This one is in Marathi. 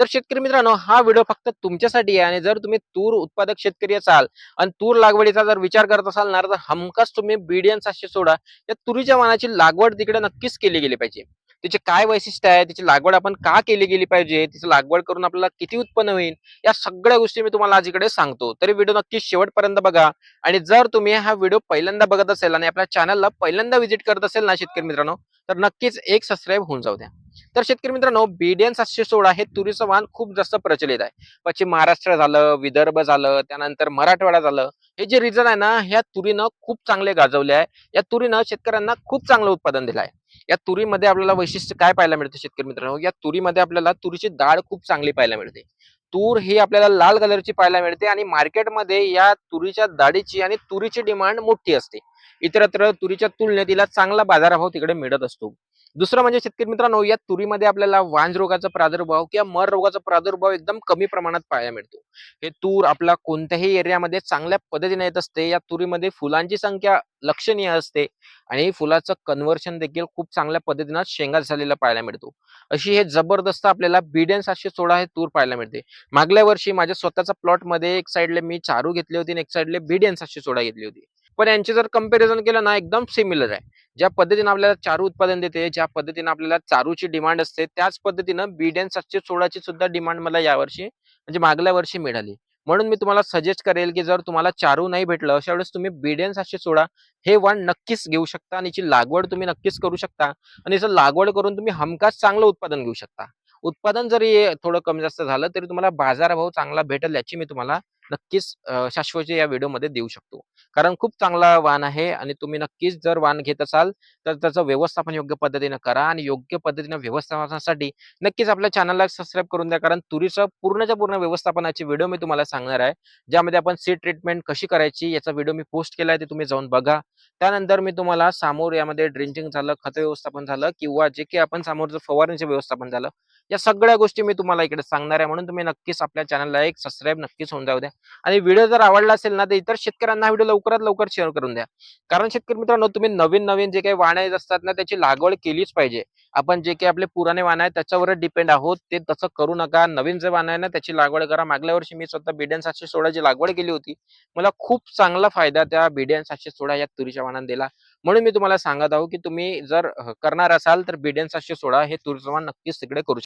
तर शेतकरी मित्रांनो हा व्हिडिओ फक्त तुमच्यासाठी आहे आणि जर तुम्ही तूर उत्पादक शेतकरी असाल आणि तूर लागवडीचा जर विचार करत असाल ना तर हमखास तुम्ही बीडीएन सातशे सोडा. या तुरीच्या वाणाची लागवड तिकडे नक्कीच केली गेली पाहिजे. तिचे काय वैशिष्ट्य आहे तिची लागवड आपण का केली गेली पाहिजे तिची लागवड करून आपल्याला किती उत्पन्न होईल या सगळ्या गोष्टी मी तुम्हाला आज इकडे सांगतो. तरी व्हिडिओ नक्की शेवटपर्यंत बघा आणि जर तुम्ही हा व्हिडिओ पहिल्यांदा बघत असेल आणि आपल्या चॅनलला पहिल्यांदा व्हिजिट करत असेल ना शेतकरी मित्रांनो तर नक्कीच एक सबस्क्राईब होऊन जाऊ द्या. तर शेतकरी मित्रांनो बीडीएन सातशे सोळा हे तुरीचं वाहन खूप जास्त प्रचलित आहे. पश्चिम महाराष्ट्र झालं विदर्भ झालं त्यानंतर मराठवाडा झालं. हे जे रिजन आहे ना ह्या तुरीनं खूप चांगले गाजवले आहे. या तुरीनं शेतकऱ्यांना खूप चांगलं उत्पादन दिलं आहे या तुरीमध्ये आपल्याला वैशिष्ट्य काय पाहायला मिळतं शेतकरी मित्रांनो? या तुरीमध्ये आपल्याला तुरीची डाळ खूप चांगली पाहायला मिळते. तूर ही आपल्याला लाल कलरची पाहायला मिळते आणि मार्केटमध्ये या तुरीच्या डाळीची आणि तुरीची डिमांड मोठी असते. इतरत्र तुरीच्या तुलनेत तिला चांगला बाजारभाव तिकडे मिळत असतो. दुसरं म्हणजे शेतकरी मित्रांनो या तुरीमध्ये आपल्याला वांज रोगाचा प्रादुर्भाव किंवा मर रोगाचा प्रादुर्भाव एकदम कमी प्रमाणात पाहायला मिळतो. हे तूर आपला कोणत्याही एरियामध्ये चांगल्या पद्धतीने येत असते या तुरीमध्ये फुलांची संख्या लक्षणीय असते आणि फुलाचं कन्व्हर्शन देखील खूप चांगल्या पद्धतीनं शेंगा झालेला पाहायला मिळतो. अशी हे जबरदस्त आपल्याला बीडन सातशे सोळा हे तूर पाहायला मिळते. मागल्या वर्षी माझ्या स्वतःच्या प्लॉटमध्ये एक साइडले मी चारू घेतली होती आणि एक साईडला बीडन सातशे सोळा घेतली होती. पण यांचे जर कंपॅरिझन केलं ना एकदम सिमिलर आहे. ज्या पद्धतीनं आपल्याला चारू उत्पादन देते ज्या पद्धतीनं आपल्याला चारूची डिमांड असते त्याच पद्धतीनं बीडेन सातशे सोळाची सुद्धा डिमांड मला यावर्षी म्हणजे मागल्या वर्षी मिळाली. म्हणून मी तुम्हाला सजेस्ट करेल की जर तुम्हाला चारू नाही भेटलं अशा वेळेस तुम्ही बीडेन सातशे सोळा हे वाण नक्कीच घेऊ शकता आणि याची लागवड तुम्ही नक्कीच करू शकता. आणि याचं लागवड करून तुम्ही हमखास चांगलं उत्पादन घेऊ शकता. उत्पादन जरी थोडं कमी जास्त झालं तरी तुम्हाला बाजारभाव चांगला भेटेल याची मी तुम्हाला नक्कीच शाश्वत या व्हिडिओमध्ये देऊ शकतो. कारण खूप चांगला वाण आहे आणि तुम्ही नक्कीच जर वाण घेत असाल तर त्याचं व्यवस्थापन योग्य पद्धतीनं करा आणि योग्य पद्धतीनं व्यवस्थापनासाठी नक्कीच आपल्या चॅनलला सबस्क्राईब करून द्या. कारण तुरीचं पूर्णच्या पूर्ण व्यवस्थापनाची व्हिडिओ मी तुम्हाला सांगणार आहे. ज्यामध्ये आपण सीड ट्रीटमेंट कशी करायची याचा व्हिडिओ मी पोस्ट केला आहे ते तुम्ही जाऊन बघा. त्यानंतर मी तुम्हाला सामोर यामध्ये ड्रिंचिंग झालं खत व्यवस्थापन झालं किंवा जे काही आपण समोरचं फवारणीचं व्यवस्थापन झालं या सगळ्या गोष्टी मी तुम्हाला इकडे सांगणार आहे. म्हणून तुम्ही नक्कीच आपल्या चॅनलला एक सबस्क्राईब नक्कीच होऊन जाऊ द्या. आणि व्हिडिओ जर आवडला असेल ना तर इतर शेतकऱ्यांना हा व्हिडिओ लवकरात लवकर शेअर करून द्या. कारण शेतकरी मित्रांनो तुम्ही नवीन नवीन जे काही वाणे असतात ना त्याची लागवड केलीच पाहिजे. आपण जे काही आपले पुराणे वाण आहे त्याच्यावर डिपेंड आहोत. ते तसं करू नका. नवीन जे वाण आहे ना त्याची लागवड करा. मागल्या वर्षी मी स्वतः बिडियन सातशे सोळाची लागवड केली होती. मला खूप चांगला फायदा त्या बिडियन सातशे सोळा या तुरीच्या वाणाने दिला. म्हणून मी तुम्हाला सांगत आहो की तुम्ही जर करणार असाल तर बिडियन सातशे सोळा हे तुरीचं वाण नक्कीच तिकडे करू